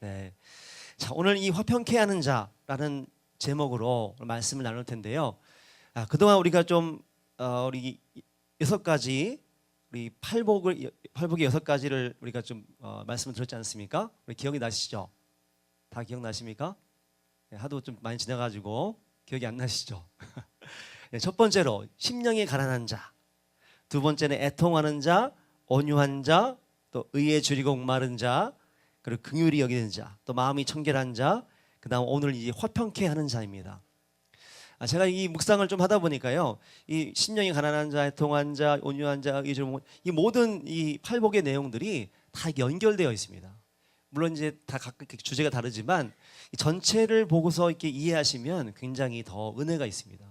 네. 자, 오늘 이 화평케 하는 자라는 제목으로 말씀을 나눌 텐데요. 아, 그동안 우리가 좀 어, 우리 여섯 가지 우리 팔복을 팔복의 여섯 가지를 우리가 좀 어, 말씀을 들었지 않습니까? 우리 기억이 나시죠? 다 기억나십니까? 네, 하도 좀 많이 지나가지고 기억이 안 나시죠? 네, 첫 번째로 심령이 가난한 자, 두 번째는 애통하는 자, 온유한 자, 또 의에 줄이고 목마른 자, 그리고 긍휼히 여기는 자, 또 마음이 청결한 자, 그다음 오늘 이 화평케 하는 자입니다. 아, 제가 이 묵상을 좀 하다 보니까요, 이 심령이 가난한 자, 애통한 자, 온유한 자, 이 모든 이 팔복의 내용들이 다 연결되어 있습니다. 물론 이제 다 각각 주제가 다르지만 이 전체를 보고서 이렇게 이해하시면 굉장히 더 은혜가 있습니다.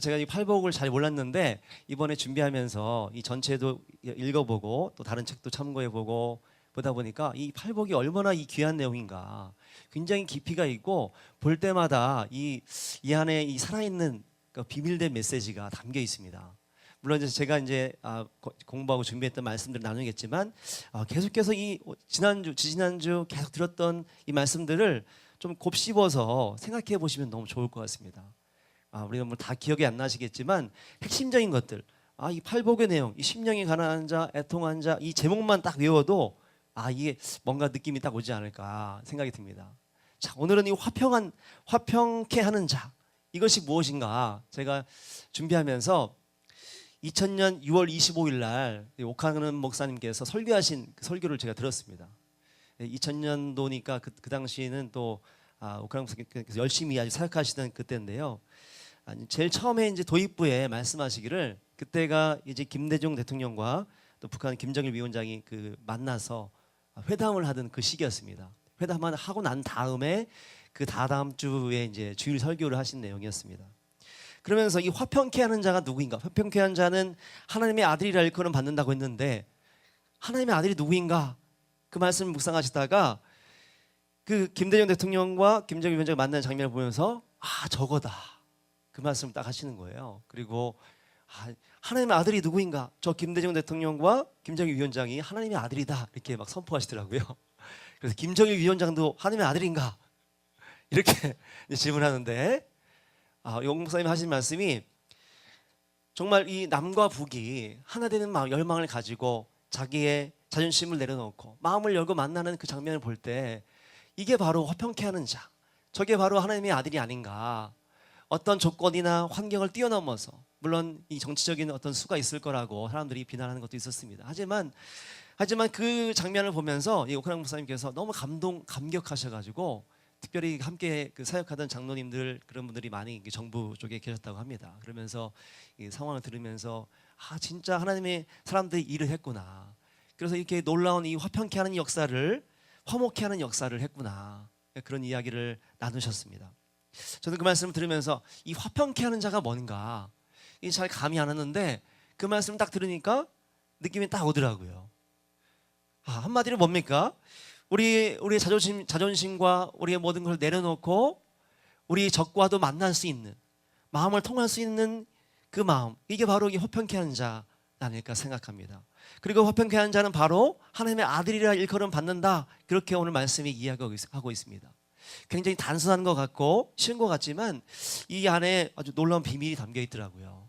제가 이 팔복을 잘 몰랐는데 이번에 준비하면서 이 전체도 읽어보고 또 다른 책도 참고해보고 보다 보니까 이 팔복이 얼마나 이 귀한 내용인가 굉장히 깊이가 있고 볼 때마다 이, 이 안에 이 살아있는 그 비밀된 메시지가 담겨 있습니다. 물론 이제 제가 이제 아, 고- 공부하고 준비했던 말씀들을 나누겠지만 아, 계속해서 이 지난주 지지난주 계속 들었던 이 말씀들을 좀 곱씹어서 생각해 보시면 너무 좋을 것 같습니다. 아, 우리가 뭐 다 기억이 안 나시겠지만 핵심적인 것들, 아, 이 팔복의 내용, 이 심령이 가난한 자, 애통한 자, 이 제목만 딱 외워도 아, 이게 뭔가 느낌이 딱 오지 않을까 생각이 듭니다. 자, 오늘은 이 화평한 화평케 하는 자 이것이 무엇인가 제가 준비하면서 2000년 6월 25일 날 오카는 목사님께서 설교하신 그 설교를 제가 들었습니다. 2000년도니까 그, 그 당시에는 또 아, 오카는 목사님께서 열심히 아주 사역하시던 그때인데요. 아니, 제일 처음에 이제 도입부에 말씀하시기를 그때가 이제 김대중 대통령과 또 북한 김정일 위원장이 그 만나서 회담을 하던 그 시기였습니다. 회담을 하고 난 다음에 그 다다음 주에 이제 주일 설교를 하신 내용이었습니다. 그러면서 이 화평케 하는 자가 누구인가? 화평케 하는 자는 하나님의 아들이라 일컬음 받는다고 했는데 하나님의 아들이 누구인가? 그 말씀을 묵상하시다가 그 김대중 대통령과 김정일 위원장이 만나는 장면을 보면서 아 저거다 그 말씀을 딱 하시는 거예요. 그리고 아, 하나님의 아들이 누구인가? 저 김대중 대통령과 김정일 위원장이 하나님의 아들이다 이렇게 막 선포하시더라고요. 그래서 김정일 위원장도 하나님의 아들인가? 이렇게 질문하는데 아, 용 목사님 하신 말씀이 정말 이 남과 북이 하나 되는 마음, 열망을 가지고 자기의 자존심을 내려놓고 마음을 열고 만나는 그 장면을 볼 때 이게 바로 화평케 하는 자. 저게 바로 하나님의 아들이 아닌가. 어떤 조건이나 환경을 뛰어넘어서 물론 이 정치적인 어떤 수가 있을 거라고 사람들이 비난하는 것도 있었습니다. 하지만 하지만 그 장면을 보면서 이 오크랑 목사님께서 너무 감동 감격하셔가지고 특별히 함께 그 사역하던 장로님들 그런 분들이 많이 정부 쪽에 계셨다고 합니다. 그러면서 이 상황을 들으면서 아 진짜 하나님의 사람들이 일을 했구나. 그래서 이렇게 놀라운 이 화평케 하는 역사를 화목케 하는 역사를 했구나. 그런 이야기를 나누셨습니다. 저는 그 말씀을 들으면서 이 화평케 하는 자가 뭔가 잘 감이 안 왔는데 그 말씀 딱 들으니까 느낌이 딱 오더라고요. 아, 한마디로 뭡니까? 우리 우리의 자존심 자존심과 우리의 모든 걸 내려놓고 우리 적과도 만날 수 있는 마음을 통할 수 있는 그 마음 이게 바로 이 화평케 하는 자 아닐까 생각합니다. 그리고 화평케 하는 자는 바로 하나님의 아들이라 일컬음 받는다 그렇게 오늘 말씀이 이야기하고 있습니다. 굉장히 단순한 것 같고 쉬운 것 같지만 이 안에 아주 놀라운 비밀이 담겨 있더라고요.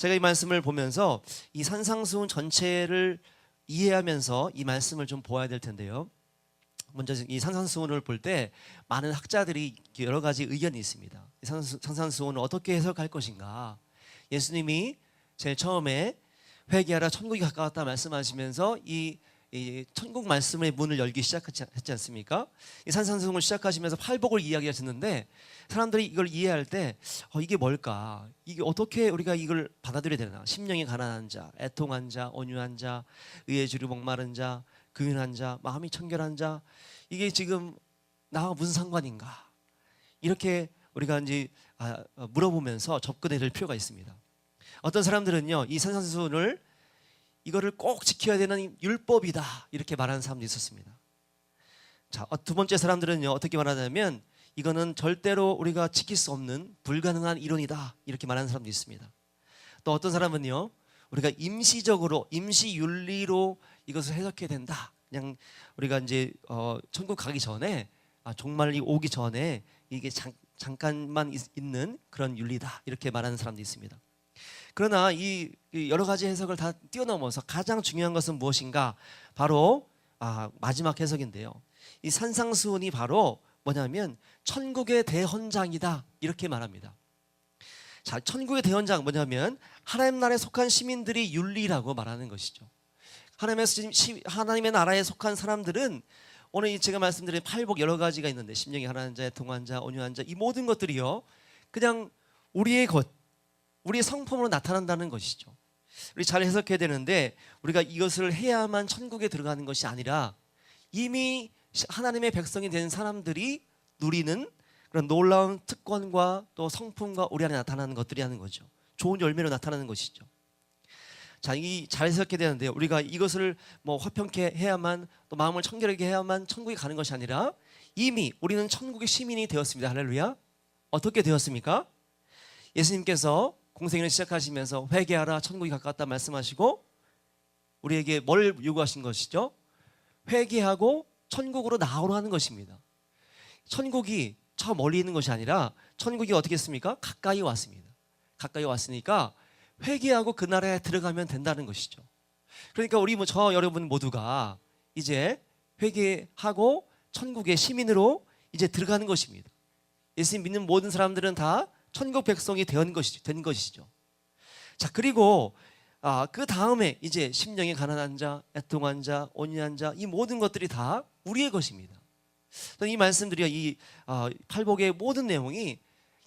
제가 이 말씀을 보면서 이 산상수훈 전체를 이해하면서 이 말씀을 좀 보아야 될 텐데요. 먼저 이 산상수훈을 볼 때 많은 학자들이 여러 가지 의견이 있습니다. 산상수훈을 어떻게 해석할 것인가? 예수님이 제일 처음에 회개하라 천국이 가까웠다 말씀하시면서 이, 이 천국 말씀의 문을 열기 시작했지 했지 않습니까? 이 산상수훈을 시작하시면서 팔복을 이야기하셨는데 사람들이 이걸 이해할 때 어, 이게 뭘까? 이게 어떻게 우리가 이걸 받아들여야 되나? 심령이 가난한 자, 애통한 자, 온유한 자, 의에 주류 목마른 자, 긍휼한 자, 마음이 청결한 자 이게 지금 나와 무슨 상관인가? 이렇게 우리가 이제 아, 어, 물어보면서 접근해야 될 필요가 있습니다. 어떤 사람들은요 이 산산수훈을 이거를 꼭 지켜야 되는 율법이다 이렇게 말하는 사람도 있었습니다. 자, 어, 두 번째 사람들은요 어떻게 말하냐면 이거는 절대로 우리가 지킬 수 없는 불가능한 이론이다 이렇게 말하는 사람도 있습니다. 또 어떤 사람은요 우리가 임시적으로 임시 윤리로 이것을 해석해야 된다 그냥 우리가 이제 어, 천국 가기 전에 아, 종말이 오기 전에 이게 잠, 잠깐만 있, 있는 그런 윤리다 이렇게 말하는 사람도 있습니다. 그러나 이, 이 여러 가지 해석을 다 뛰어넘어서 가장 중요한 것은 무엇인가? 바로 아, 마지막 해석인데요. 이 산상수훈이 바로 뭐냐면 천국의 대헌장이다 이렇게 말합니다. 자, 천국의 대헌장 뭐냐면 하나님 나라에 속한 시민들이 윤리라고 말하는 것이죠. 하나님의 하나님의 나라에 속한 사람들은 오늘 이 제가 말씀드린 팔복 여러 가지가 있는데 심령이 하나님 자, 동한 자, 온유한 자 이 모든 것들이요 그냥 우리의 것, 우리의 성품으로 나타난다는 것이죠. 우리 잘 해석해야 되는데 우리가 이것을 해야만 천국에 들어가는 것이 아니라 이미 하나님의 백성이 된 사람들이 누리는 그런 놀라운 특권과 또 성품과 우리 안에 나타나는 것들이 하는 거죠. 좋은 열매로 나타나는 것이죠. 자, 이잘 해석해야 되는데 우리가 이것을 뭐 화평케 해야만 또 마음을 청결하게 해야만 천국에 가는 것이 아니라 이미 우리는 천국의 시민이 되었습니다. 할렐루야. 어떻게 되었습니까? 예수님께서 공생을 시작하시면서 회개하라 천국이 가까웠다 말씀하시고 우리에게 뭘 요구하신 것이죠? 회개하고 천국으로 나오라는 것입니다. 천국이 저 멀리 있는 것이 아니라 천국이 어떻게 했습니까? 가까이 왔습니다. 가까이 왔으니까 회개하고 그 나라에 들어가면 된다는 것이죠. 그러니까 우리 뭐 저 여러분 모두가 이제 회개하고 천국의 시민으로 이제 들어가는 것입니다. 예수님 믿는 모든 사람들은 다 천국 백성이 된 것이죠. 된 것이죠. 자 그리고 아, 그 다음에 이제 심령이 가난한 자, 애통한 자, 온유한 자 이 모든 것들이 다 우리의 것입니다. 이 말씀들이 이 아, 팔복의 모든 내용이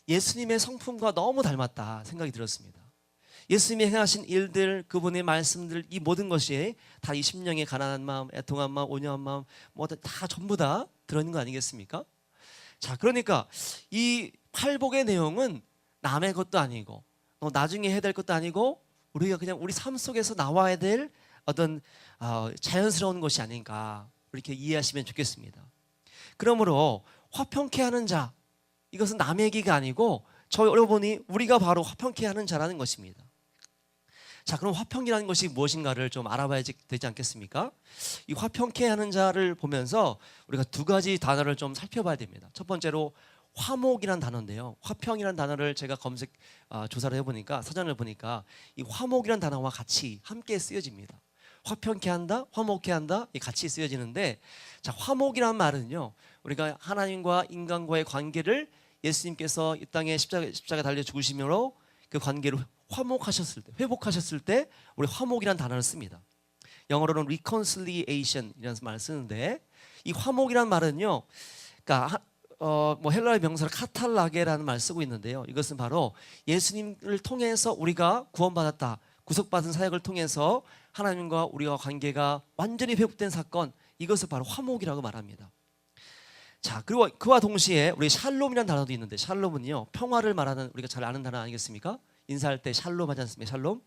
예수님의 성품과 너무 닮았다 생각이 들었습니다. 예수님이 행하신 일들, 그분의 말씀들 이 모든 것이 다 이 심령의 가난한 마음, 애통한 마음, 온유한 마음 뭐 다 전부 다 들어있는 거 아니겠습니까? 자, 그러니까 이 팔복의 내용은 남의 것도 아니고 또 나중에 해야 될 것도 아니고 우리가 그냥 우리 삶 속에서 나와야 될 어떤 어, 자연스러운 것이 아닌가 이렇게 이해하시면 좋겠습니다. 그러므로 화평케 하는 자 이것은 남의 얘기가 아니고 저 여러분이 우리가 바로 화평케 하는 자라는 것입니다. 자, 그럼 화평이라는 것이 무엇인가를 좀 알아봐야 되지 않겠습니까? 이 화평케 하는 자를 보면서 우리가 두 가지 단어를 좀 살펴봐야 됩니다. 첫 번째로 화목이란 단어인데요. 화평이란 단어를 제가 검색 아, 조사를 해보니까 사전을 보니까 이 화목이란 단어와 같이 함께 쓰여집니다. 화평케 한다, 화목케 한다, 이 같이 쓰여지는데 자 화목이란 말은요 우리가 하나님과 인간과의 관계를 예수님께서 이 땅에 십자가, 십자가 달려 죽으심으로 그 관계를 화목하셨을 때, 회복하셨을 때 우리 화목이란 단어를 씁니다. 영어로는 reconciliation이라는 말을 쓰는데 이 화목이란 말은요, 그러니까 어, 뭐 헬라의 명사로 카탈라게라는 말을 쓰고 있는데요. 이것은 바로 예수님을 통해서 우리가 구원받았다, 구속받은 사역을 통해서 하나님과 우리와 관계가 완전히 회복된 사건, 이것을 바로 화목이라고 말합니다. 자, 그리고 그와 동시에 우리 샬롬이라는 단어도 있는데 샬롬은요 평화를 말하는 우리가 잘 아는 단어 아니겠습니까? 인사할 때 샬롬 하지 않습니까? 샬롬.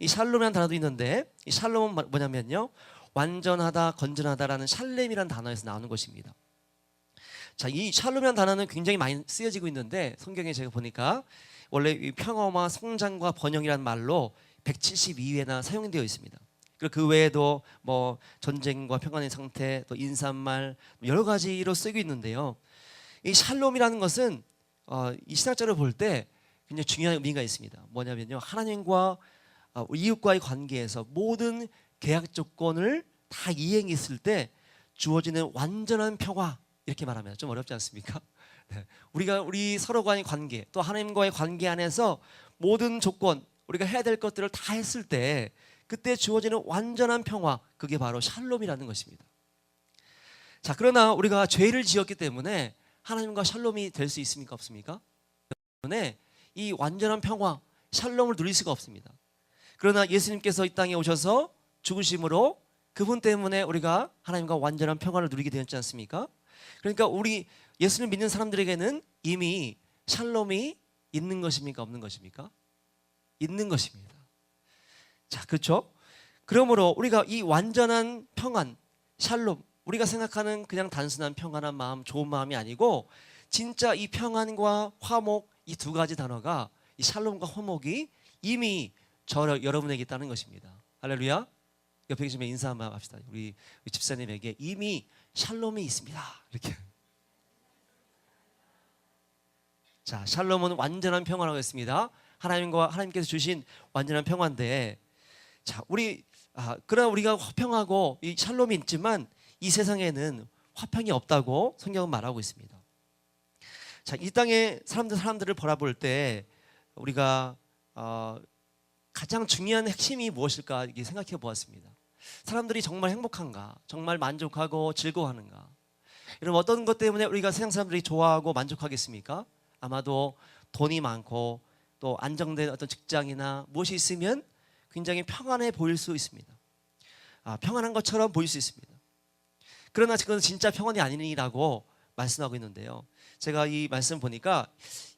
이 샬롬이라는 단어도 있는데 이 샬롬은 뭐냐면요 완전하다, 건전하다라는 샬렘이라는 단어에서 나오는 것입니다. 자, 이 샬롬이라는 단어는 굉장히 많이 쓰여지고 있는데 성경에 제가 보니까 원래 이 평화와 성장과 번영이라는 말로 172회나 사용되어 있습니다. 그리고 그 외에도 뭐 전쟁과 평안의 상태, 또 인사말 여러 가지로 쓰고 있는데요. 이 샬롬이라는 것은 어, 이 신학자를 볼 때 굉장히 중요한 의미가 있습니다. 뭐냐면요, 하나님과 어, 이웃과의 관계에서 모든 계약 조건을 다 이행했을 때 주어지는 완전한 평화 이렇게 말하면 좀 어렵지 않습니까? 네. 우리가 우리 서로간의 관계, 또 하나님과의 관계 안에서 모든 조건 우리가 해야 될 것들을 다 했을 때 그때 주어지는 완전한 평화 그게 바로 샬롬이라는 것입니다. 자 그러나 우리가 죄를 지었기 때문에 하나님과 샬롬이 될 수 있습니까 없습니까? 때문에 이 완전한 평화 샬롬을 누릴 수가 없습니다. 그러나 예수님께서 이 땅에 오셔서 죽으심으로 그분 때문에 우리가 하나님과 완전한 평화를 누리게 되었지 않습니까? 그러니까 우리 예수를 믿는 사람들에게는 이미 샬롬이 있는 것입니까 없는 것입니까? 있는 것입니다. 자, 그렇죠? 그러므로 우리가 이 완전한 평안, 샬롬, 우리가 생각하는 그냥 단순한 평안한 마음, 좋은 마음이 아니고 진짜 이 평안과 화목 이 두 가지 단어가 이 샬롬과 화목이 이미 저 여러분에게 있다는 것입니다. 할렐루야. 옆에 계시면 인사 한번 합시다. 우리 집사님에게 이미 샬롬이 있습니다. 이렇게. 자, 샬롬은 완전한 평화라고 했습니다. 하나님과 하나님께서 주신 완전한 평화인데, 자, 우리 아, 그러나 우리가 화평하고 이 샬롬이 있지만 이 세상에는 화평이 없다고 성경은 말하고 있습니다. 자, 이 땅에 사람들 사람들을 바라볼 때 우리가 어, 가장 중요한 핵심이 무엇일까 생각해 보았습니다. 사람들이 정말 행복한가, 정말 만족하고 즐거워하는가. 여러분 어떤 것 때문에 우리가 세상 사람들이 좋아하고 만족하겠습니까? 아마도 돈이 많고 또 안정된 어떤 직장이나 무엇이 있으면 굉장히 평안해 보일 수 있습니다. 아, 평안한 것처럼 보일 수 있습니다. 그러나 그건 진짜 평안이 아니라고 말씀하고 있는데요. 제가 이 말씀 보니까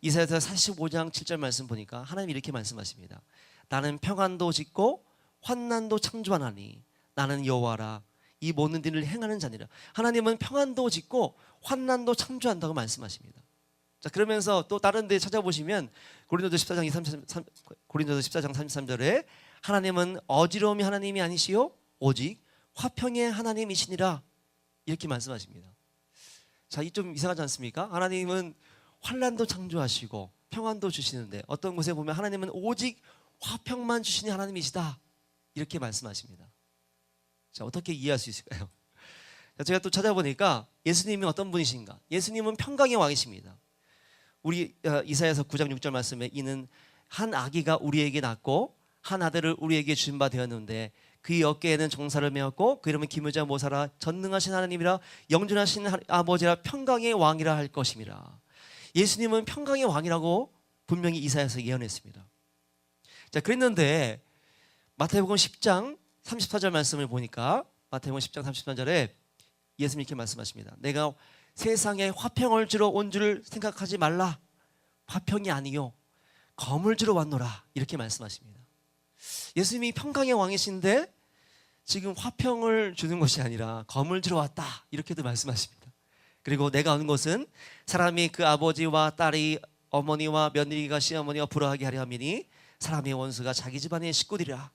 이사야서 45장 7절 말씀 보니까 하나님 이렇게 말씀하십니다. 나는 평안도 짓고 환난도 창조하나니 나는 여호와라 이 모든 일을 행하는 자니라. 하나님은 평안도 짓고 환난도 창조한다고 말씀하십니다. 자 그러면서 또 다른 데 찾아보시면 고린도서 14장 23 고린도서 14장 33절에 하나님은 어지러움이 하나님이 아니시요 오직 화평의 하나님이시니라 이렇게 말씀하십니다. 자, 이 좀 이상하지 않습니까? 하나님은 환란도 창조하시고 평안도 주시는데 어떤 곳에 보면 하나님은 오직 화평만 주시는 하나님이시다. 이렇게 말씀하십니다. 자, 어떻게 이해할 수 있을까요? 자, 제가 또 찾아보니까 예수님이 어떤 분이신가? 예수님은 평강의 왕이십니다. 우리 어, 이사야서 9장 6절 말씀에 이는 한 아기가 우리에게 낳고 한 아들을 우리에게 주신 바 되었는데 그의 어깨에는 정사를 메었고 그 이름은 기묘자 모사라 전능하신 하나님이라 영존하신 하- 아버지라 평강의 왕이라 할 것임이라. 예수님은 평강의 왕이라고 분명히 이사야서 예언했습니다. 자, 그랬는데 마태복음 10장 34절 말씀을 보니까 마태복음 10장 34절에 예수님 이렇게 말씀하십니다. 내가 세상에 화평을 주러 온줄 생각하지 말라. 화평이 아니요 검을 주러 왔노라. 이렇게 말씀하십니다. 예수님이 평강의 왕이신데 지금 화평을 주는 것이 아니라 검을 주러 왔다. 이렇게도 말씀하십니다. 그리고 내가 온 것은 사람이 그 아버지와 딸이 어머니와 며느리가 시어머니와 불화하게 하려 함이니 사람의 원수가 자기 집안의 식구들이라.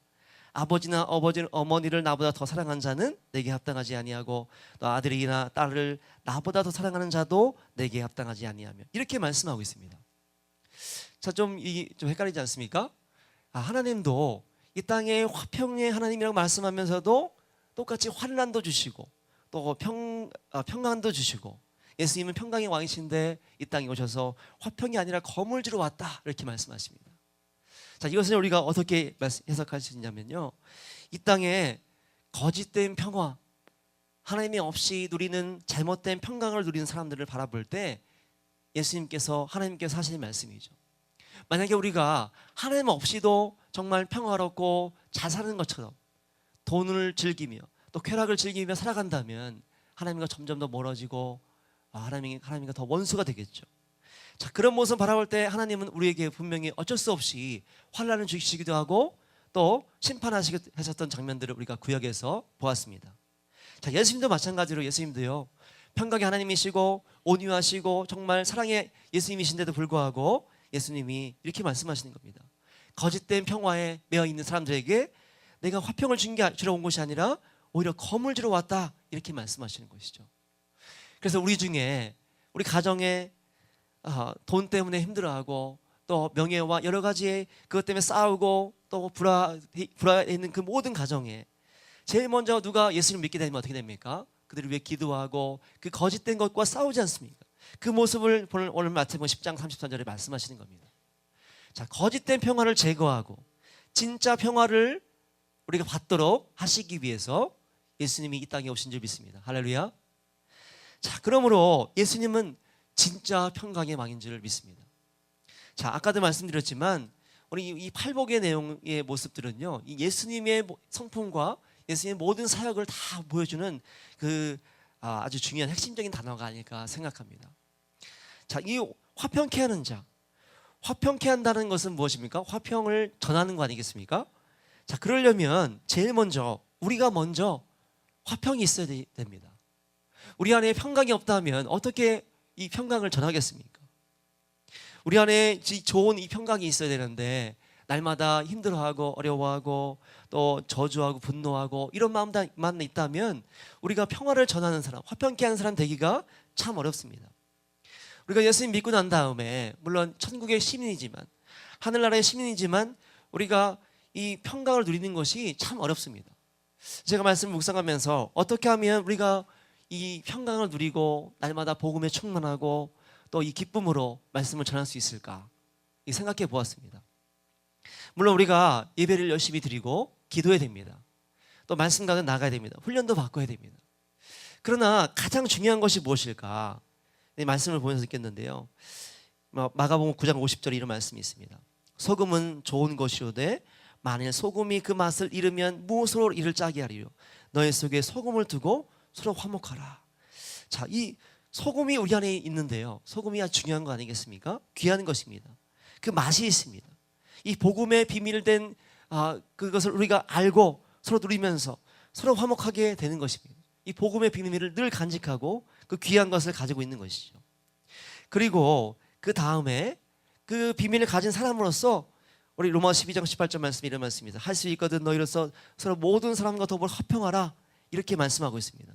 아버지나 어버지 어머니를 나보다 더 사랑한 자는 내게 합당하지 아니하고 또 아들이나 딸을 나보다 더 사랑하는 자도 내게 합당하지 아니하며 이렇게 말씀하고 있습니다. 자, 좀 이좀 헷갈리지 않습니까? 아, 하나님도 이 땅에 화평의 하나님이라고 말씀하면서도 똑같이 환란도 주시고 또 평, 아, 평강도 주시고 예수님은 평강의 왕이신데 이 땅에 오셔서 화평이 아니라 주러 왔다 이렇게 말씀하십니다. 자 이것을 우리가 어떻게 해석할 수 있냐면요. 이 땅에 거짓된 평화, 하나님이 없이 누리는 잘못된 평강을 누리는 사람들을 바라볼 때 예수님께서 하나님께서 하시는 말씀이죠. 만약에 우리가 하나님 없이도 정말 평화롭고 잘 사는 것처럼 돈을 즐기며 또 쾌락을 즐기며 살아간다면 하나님과 점점 더 멀어지고 아, 하나님이 하나님과 더 원수가 되겠죠. 자 그런 모습 바라볼 때 하나님은 우리에게 분명히 어쩔 수 없이 환란을 주시기도 하고 또 심판하셨던 장면들을 우리가 구역에서 보았습니다. 자 예수님도 마찬가지로 예수님도요 평강의 하나님이시고 온유하시고 정말 사랑의 예수님이신데도 불구하고 예수님이 이렇게 말씀하시는 겁니다. 거짓된 평화에 매여 있는 사람들에게 내가 화평을 준게 주러 온 것이 아니라 오히려 검을 주러 왔다 이렇게 말씀하시는 것이죠. 그래서 우리 중에 우리 가정에 아, 돈 때문에 힘들어하고 또 명예와 여러 가지의 그것 때문에 싸우고 또 불화 불화해 있는 그 모든 가정에 제일 먼저 누가 예수를 믿게 되면 어떻게 됩니까? 그들을 위해 기도하고 그 거짓된 것과 싸우지 않습니까? 그 모습을 오늘, 마태복음 10장 33절에 말씀하시는 겁니다. 자, 거짓된 평화를 제거하고 진짜 평화를 우리가 받도록 하시기 위해서 예수님이 이 땅에 오신 줄 믿습니다. 할렐루야. 자, 그러므로 예수님은 진짜 평강의 왕인 줄 믿습니다. 자, 아까도 말씀드렸지만 우리 이 팔복의 내용의 모습들은요. 이 예수님의 성품과 예수님의 모든 사역을 다 보여주는 그 아, 아주 중요한 핵심적인 단어가 아닐까 생각합니다. 자, 이 화평케 하는 자. 화평케 한다는 것은 무엇입니까? 화평을 전하는 거 아니겠습니까? 자, 그러려면 제일 먼저 우리가 먼저 화평이 있어야 되- 됩니다. 우리 안에 평강이 없다면 어떻게 이 평강을 전하겠습니까? 우리 안에 이 좋은 이 평강이 있어야 되는데 날마다 힘들어하고 어려워하고 또 저주하고 분노하고 이런 마음만 있다면 우리가 평화를 전하는 사람, 화평케 하는 사람 되기가 참 어렵습니다. 우리가 예수님 믿고 난 다음에 물론 천국의 시민이지만 하늘나라의 시민이지만 우리가 이 평강을 누리는 것이 참 어렵습니다. 제가 말씀을 묵상하면서 어떻게 하면 우리가 이 평강을 누리고 날마다 복음에 충만하고 또 이 기쁨으로 말씀을 전할 수 있을까 이 생각해 보았습니다. 물론 우리가 예배를 열심히 드리고 기도해야 됩니다. 또 말씀 가운데 나가야 됩니다. 훈련도 바꿔야 됩니다. 그러나 가장 중요한 것이 무엇일까? 이 말씀을 보면서 느꼈는데요. 마- 마가복음 9장 50절에 이런 말씀이 있습니다. 소금은 좋은 것이오되 만일 소금이 그 맛을 잃으면 무엇으로 이를 짜게 하리요? 너희 속에 소금을 두고 서로 화목하라. 자, 이 소금이 우리 안에 있는데요. 소금이 중요한 거 아니겠습니까? 귀한 것입니다. 그 맛이 있습니다. 이 복음의 비밀된 아, 그것을 우리가 알고 서로 누리면서 서로 화목하게 되는 것입니다. 이 복음의 비밀을 늘 간직하고 그 귀한 것을 가지고 있는 것이죠. 그리고 그 다음에 그 비밀을 가진 사람으로서 우리 로마 12장 18절 말씀이 이런 말씀입니다. 할 수 있거든 너희로서 서로 모든 사람과 더불어 화평하라 이렇게 말씀하고 있습니다.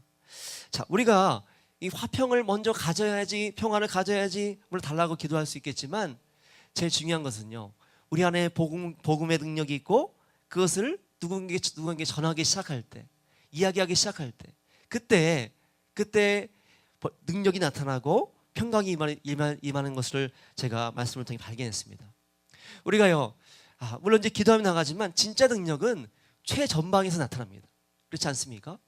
자, 우리가 이 화평을 먼저 가져야지 평화를 가져야지 물론 달라고 기도할 수 있겠지만 제일 중요한 것은요. 우리 안에 복음 복음의 능력이 있고 그것을 누군가에게 누군가에게 전하기 시작할 때 이야기하기 시작할 때 그때 그때 버- 능력이 나타나고 평강이 임하는, 임하- 임하는 것을 제가 말씀을 통해 발견했습니다. 우리가요, 아, 물론 이제 기도하면 나가지만 진짜 능력은 최전방에서 나타납니다. 그렇지 않습니까?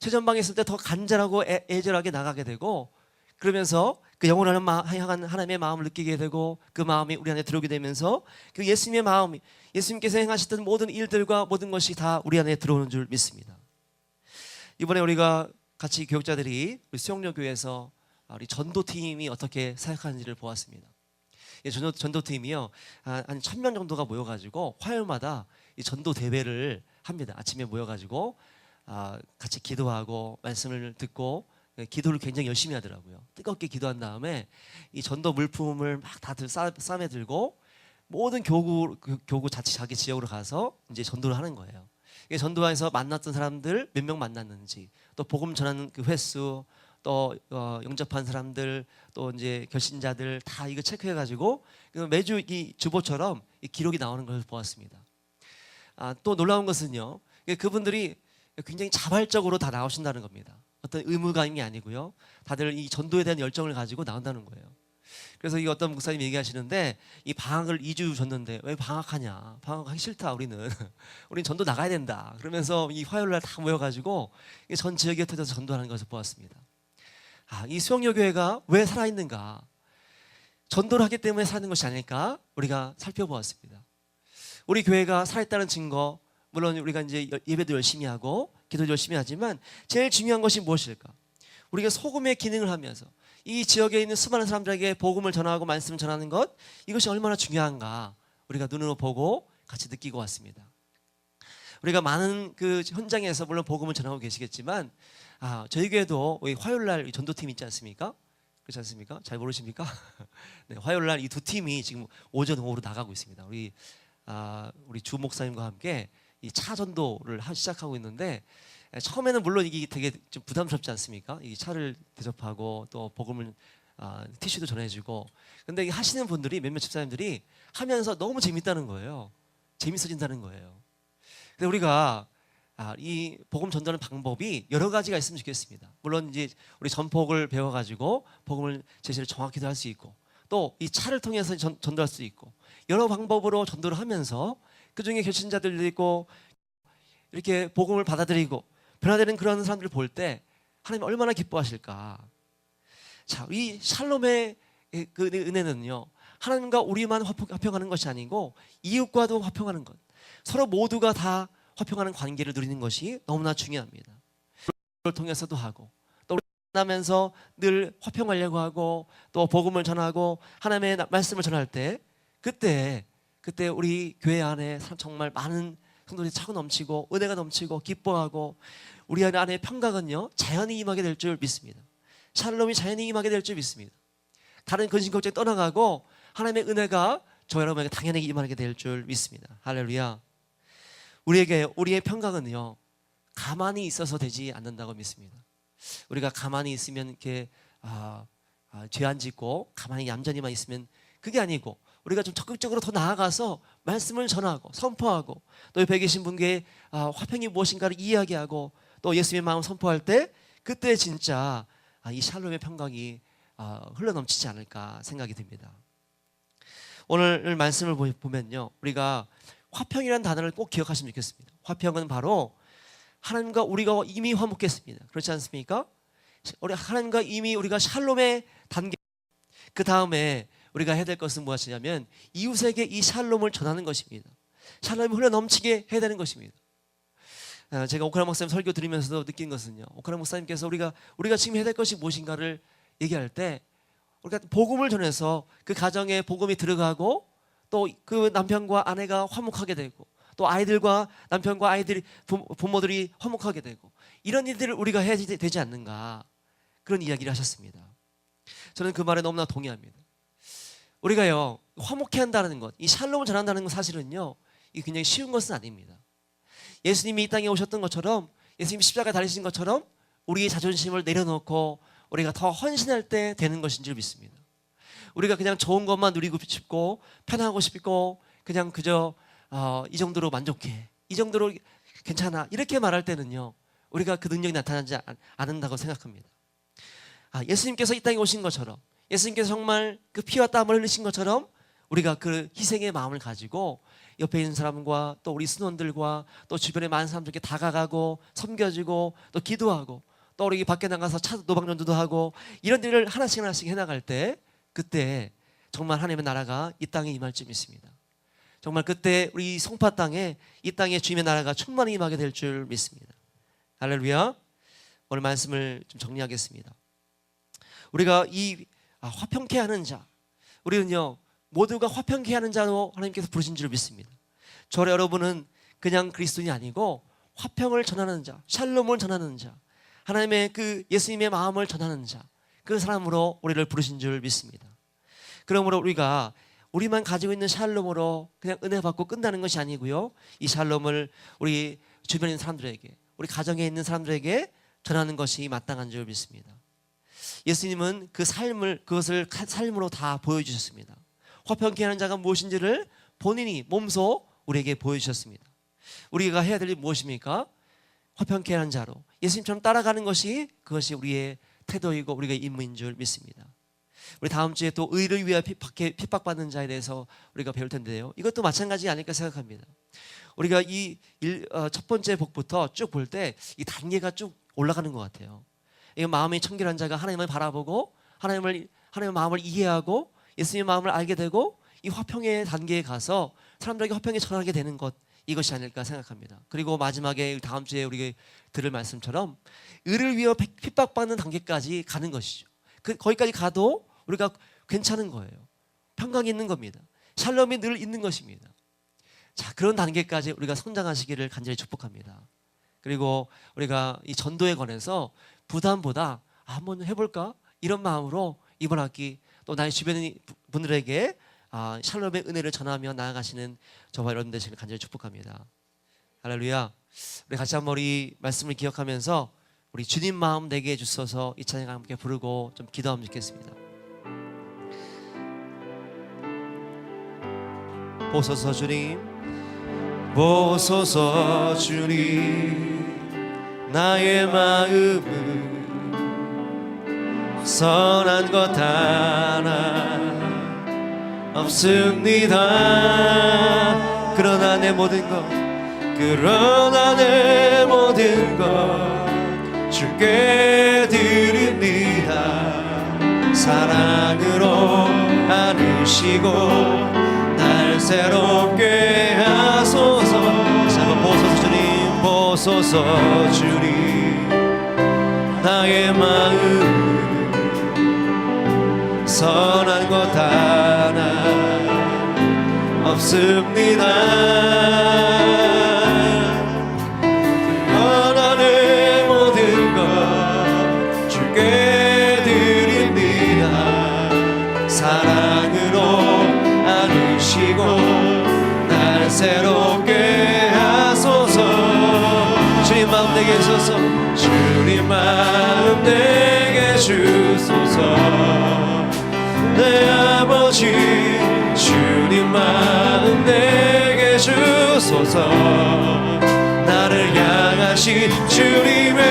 최전방에 있을 때 더 간절하고 애, 애절하게 나가게 되고 그러면서 그 영원한 마, 향한 하나님의 마음을 느끼게 되고 그 마음이 우리 안에 들어오게 되면서 그 예수님의 마음, 예수님께서 행하셨던 모든 일들과 모든 것이 다 우리 안에 들어오는 줄 믿습니다. 이번에 우리가 같이 교육자들이 우리 수영료 교회에서 우리 전도팀이 어떻게 사역하는지를 보았습니다. 이 전도, 전도팀이요 한, 한 1000명 정도가 모여가지고 화요일마다 이 전도 대회를 합니다. 아침에 모여가지고 아, 같이 기도하고 말씀을 듣고 예, 기도를 굉장히 열심히 하더라고요. 뜨겁게 기도한 다음에 이 전도 물품을 막 다들 싸, 싸매 들고 모든 교구 그 교구 자치 자기 지역으로 가서 이제 전도를 하는 거예요. 전도에서 만났던 사람들 몇 명 만났는지 또 복음 전하는 그 횟수 또 어, 영접한 사람들 또 이제 결신자들 다 이거 체크해 가지고 매주 이 주보처럼 이 기록이 나오는 걸 보았습니다. 아, 또 놀라운 것은요. 그분들이 굉장히 자발적으로 다 나오신다는 겁니다. 어떤 의무감이 아니고요. 다들 이 전도에 대한 열정을 가지고 나온다는 거예요. 그래서 이 어떤 목사님이 얘기하시는데 이 방학을 2주 줬는데 왜 방학하냐? 방학하기 싫다 우리는. 우리는 전도 나가야 된다. 그러면서 이 화요일 날 다 모여 가지고 이전 지역에 흩어져서 전도하는 것을 보았습니다. 아, 이 수영여 교회가 왜 살아 있는가? 전도를 하기 때문에 사는 것이 아닐까? 우리가 살펴보았습니다. 우리 교회가 살아있다는 증거, 물론 우리가 이제 예배도 열심히 하고 기도도 열심히 하지만 제일 중요한 것이 무엇일까? 우리가 소금의 기능을 하면서 이 지역에 있는 수많은 사람들에게 복음을 전하고 말씀을 전하는 것 이것이 얼마나 중요한가 우리가 눈으로 보고 같이 느끼고 왔습니다. 우리가 많은 그 현장에서 물론 복음을 전하고 계시겠지만 아, 저희 교회도 화요일 날 전도팀 있지 않습니까? 그렇지 않습니까? 잘 모르십니까? 네, 화요일 날 이 두 팀이 지금 오전 오후로 나가고 있습니다. 우리 아, 우리 주 목사님과 함께 이 차 전도를 하- 시작하고 있는데 에, 처음에는 물론 이게 되게 좀 부담스럽지 않습니까? 이 차를 대접하고 또 복음을 아, 티슈도 전해주고 근데 이 하시는 분들이 몇몇 집사님들이 하면서 너무 재밌다는 거예요. 재밌어진다는 거예요. 근데 우리가 아, 이 복음 전도하는 방법이 여러 가지가 있으면 좋겠습니다. 물론 이제 우리 전폭을 배워가지고 복음을 제시를 정확히도 할 수 있고 또 이 차를 통해서 전, 전도할 수 있고 여러 방법으로 전도를 하면서 그 중에 결신자들도 있고 이렇게 복음을 받아들이고 변화되는 그런 사람들을 볼 때 하나님 얼마나 기뻐하실까. 자, 이 샬롬의 그 은혜는요. 하나님과 우리만 화평- 화평하는 것이 아니고 이웃과도 화평하는 것. 서로 모두가 다 화평하는 관계를 누리는 것이 너무나 중요합니다. 그걸 통해서도 하고 또 만나면서 늘 화평하려고 하고 또 복음을 전하고 하나님의 나- 말씀을 전할 때 그때 그때 우리 교회 안에 참- 정말 많은 성도들이 차고 넘치고 은혜가 넘치고 기뻐하고 우리 안에 평강은요 자연히 임하게 될 줄 믿습니다. 샬롬이 자연히 임하게 될 줄 믿습니다. 다른 근심 걱정 떠나가고 하나님의 은혜가 저 여러분에게 당연히 임하게 될 줄 믿습니다. 할렐루야. 우리에게 우리의 평강은요 가만히 있어서 되지 않는다고 믿습니다. 우리가 가만히 있으면 이렇게 아, 아, 죄안 짓고 가만히 얌전히만 있으면 그게 아니고 우리가 좀 적극적으로 더 나아가서 말씀을 전하고 선포하고 또 옆에 계신 분께 아, 화평이 무엇인가를 이야기하고 또 예수님의 마음 선포할 때 그때 진짜 아, 이 샬롬의 평강이 아, 흘러넘치지 않을까 생각이 듭니다. 오늘 말씀을 보- 보면요, 우리가 화평이라는 단어를 꼭 기억하시면 좋겠습니다. 화평은 바로 하나님과 우리가 이미 화목했습니다. 그렇지 않습니까? 우리 하나님과 이미 우리가 샬롬의 단계 그 다음에 우리가 해야 될 것은 무엇이냐면 이웃에게 이 샬롬을 전하는 것입니다. 샬롬이 흘러 넘치게 해야 되는 것입니다. 아, 제가 오카라 목사님 설교 들으면서도 느낀 것은요. 오카라 목사님께서 우리가 우리가 지금 해야 될 것이 무엇인가를 얘기할 때 우리가 복음을 전해서 그 가정에 복음이 들어가고 또 그 남편과 아내가 화목하게 되고 또 아이들과 남편과 아이들이 부, 부모들이 화목하게 되고 이런 일들을 우리가 해야 되- 되지 않는가 그런 이야기를 하셨습니다. 저는 그 말에 너무나 동의합니다. 우리가요 화목해 한다는 것, 이 샬롬을 전한다는 건 사실은요 이 굉장히 쉬운 것은 아닙니다. 예수님이 이 땅에 오셨던 것처럼 예수님 십자가에 달리신 것처럼 우리의 자존심을 내려놓고 우리가 더 헌신할 때 되는 것인 줄 믿습니다. 우리가 그냥 좋은 것만 누리고 싶고 편하고 싶고 그냥 그저 어, 이 정도로 만족해 이 정도로 괜찮아 이렇게 말할 때는요 우리가 그 능력이 나타나지 않- 않는다고 생각합니다. 아, 예수님께서 이 땅에 오신 것처럼 예수님께서 정말 그 피와 땀을 흘리신 것처럼 우리가 그 희생의 마음을 가지고 옆에 있는 사람과 또 우리 신원들과 또 주변의 많은 사람들께 다가가고 섬겨주고 또 기도하고 또 우리 밖에 나가서 차 노방전도도 하고 이런 일을 하나씩 하나씩 해나갈 때 그때 정말 하나님의 나라가 이 땅에 임할 줄 믿습니다. 정말 그때 우리 송파 땅에 이 땅에 주님의 나라가 충만히 임하게 될 줄 믿습니다. 할렐루야. 오늘 말씀을 좀 정리하겠습니다. 우리가 이 아, 화평케 하는 자, 우리는요 모두가 화평케 하는 자로 하나님께서 부르신 줄 믿습니다. 저와 여러분은 그냥 그리스도인이 아니고 화평을 전하는 자, 샬롬을 전하는 자, 하나님의 그 예수님의 마음을 전하는 자, 그 사람으로 우리를 부르신 줄 믿습니다. 그러므로 우리가 우리만 가지고 있는 샬롬으로 그냥 은혜 받고 끝나는 것이 아니고요. 이 샬롬을 우리 주변에 사람들에게, 우리 가정에 있는 사람들에게 전하는 것이 마땅한 줄 믿습니다. 예수님은 그 삶을 그것을 카- 삶으로 다 보여주셨습니다. 화평케 하는 자가 무엇인지를 본인이 몸소 우리에게 보여주셨습니다. 우리가 해야 될 일이 무엇입니까? 화평케 하는 자로 예수님처럼 따라가는 것이 그것이 우리의 태도이고 우리가 임무인 줄 믿습니다. 우리 다음 주에 또 의를 위해 핍박, 핍박 받는 자에 대해서 우리가 배울 텐데요. 이것도 마찬가지 아닐까 생각합니다. 우리가 이 어, 첫 번째 복부터 쭉 볼 때 이 단계가 쭉 올라가는 것 같아요. 이 마음이 청결한 자가 하나님을 바라보고 하나님을 하나님의 마음을 이해하고 예수님의 마음을 알게 되고 이 화평의 단계에 가서 사람들에게 화평에 전하게 되는 것 이것이 아닐까 생각합니다. 그리고 마지막에 다음 주에 우리가 들을 말씀처럼 의를 위해 핍박받는 단계까지 가는 것이죠. 그 거기까지 가도 우리가 괜찮은 거예요. 평강이 있는 겁니다. 샬롬이 늘 있는 것입니다. 자 그런 단계까지 우리가 성장하시기를 간절히 축복합니다. 그리고 우리가 이 전도에 관해서 부담보다 아, 한번 해볼까 이런 마음으로 이번 학기 또 나의 주변 분들에게 아, 샬롬의 은혜를 전하며 나아가시는 저와 여러분 되시길 간절히 축복합니다. 할렐루야. 우리 같이 한번 이 말씀을 기억하면서 우리 주님 마음 내게 주셔서 이 찬양 함께 부르고 좀 기도하면 좋겠습니다. 보소서 주님, 보소서 주님, 나의 마음은 선한 것 하나 없습니다. 그러나 내 모든 것, 그러나 내 모든 것 주께. 사랑으로 안으시고 날 새롭게 하소서. 보소서 주님, 나의 마음. 선한 것 하나 없습니다. 주소서. 내 아버지 주님 마음 내게 주소서. 나를 향하신 주님의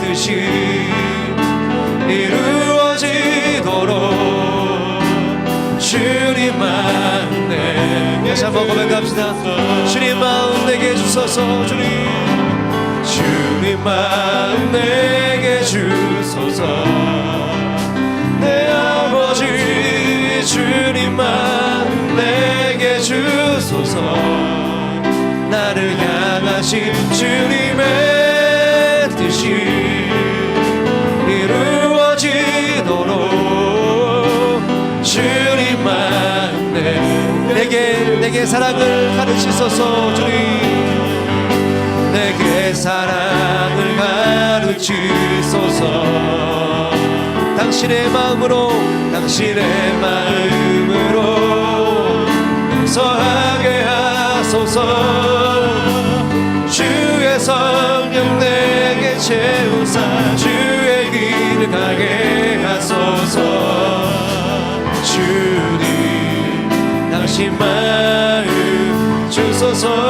뜻이 이루어지도록 주님 마음 내게 다시 한번 고백합시다. 주님 마음 내게 주소서. 주님. 주님 마음 내게 주소서 내 아버지 주님 마음 내게 주소서. 나를 향하신 주님의 뜻이 이루어지도록 주님 마음 내- 내게 내게 사랑을 가르치소서 주님 내게 사랑을 가르치소서. 당신의 마음으로 당신의 마음으로 용서하게 하소서. 주의 성령 내게 채우사 주의 길 가게 하소서. 주님 당신 마음 주소서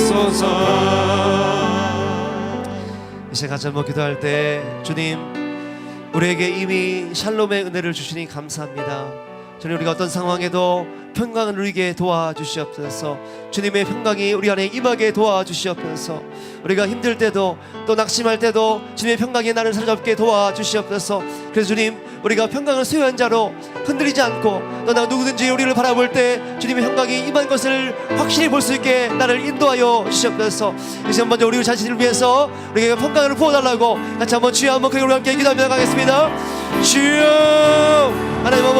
이 시간 같이 한번 기도할 때 주님 우리에게 이미 샬롬의 은혜를 주시니 감사합니다. 주님 우리가 어떤 상황에도 평강을 누리게 도와주시옵소서. 주님의 평강이 우리 안에 임하게 도와주시옵소서. 우리가 힘들 때도 또 낙심할 때도 주님의 평강이 나를 사로잡게 도와주시옵소서. 그래서 주님 우리가 평강을 소유한 자로 흔들리지 않고 또나 누구든지 우리를 바라볼 때 주님의 평강이 임한 것을 확실히 볼 수 있게 나를 인도하여 주시옵소서. 이제 먼저 우리 자신을 위해서 우리에게 평강을 부어달라고 같이 한번 주여 한번 그리고 함께 기도하며 가겠습니다. 주여 하나님 아버지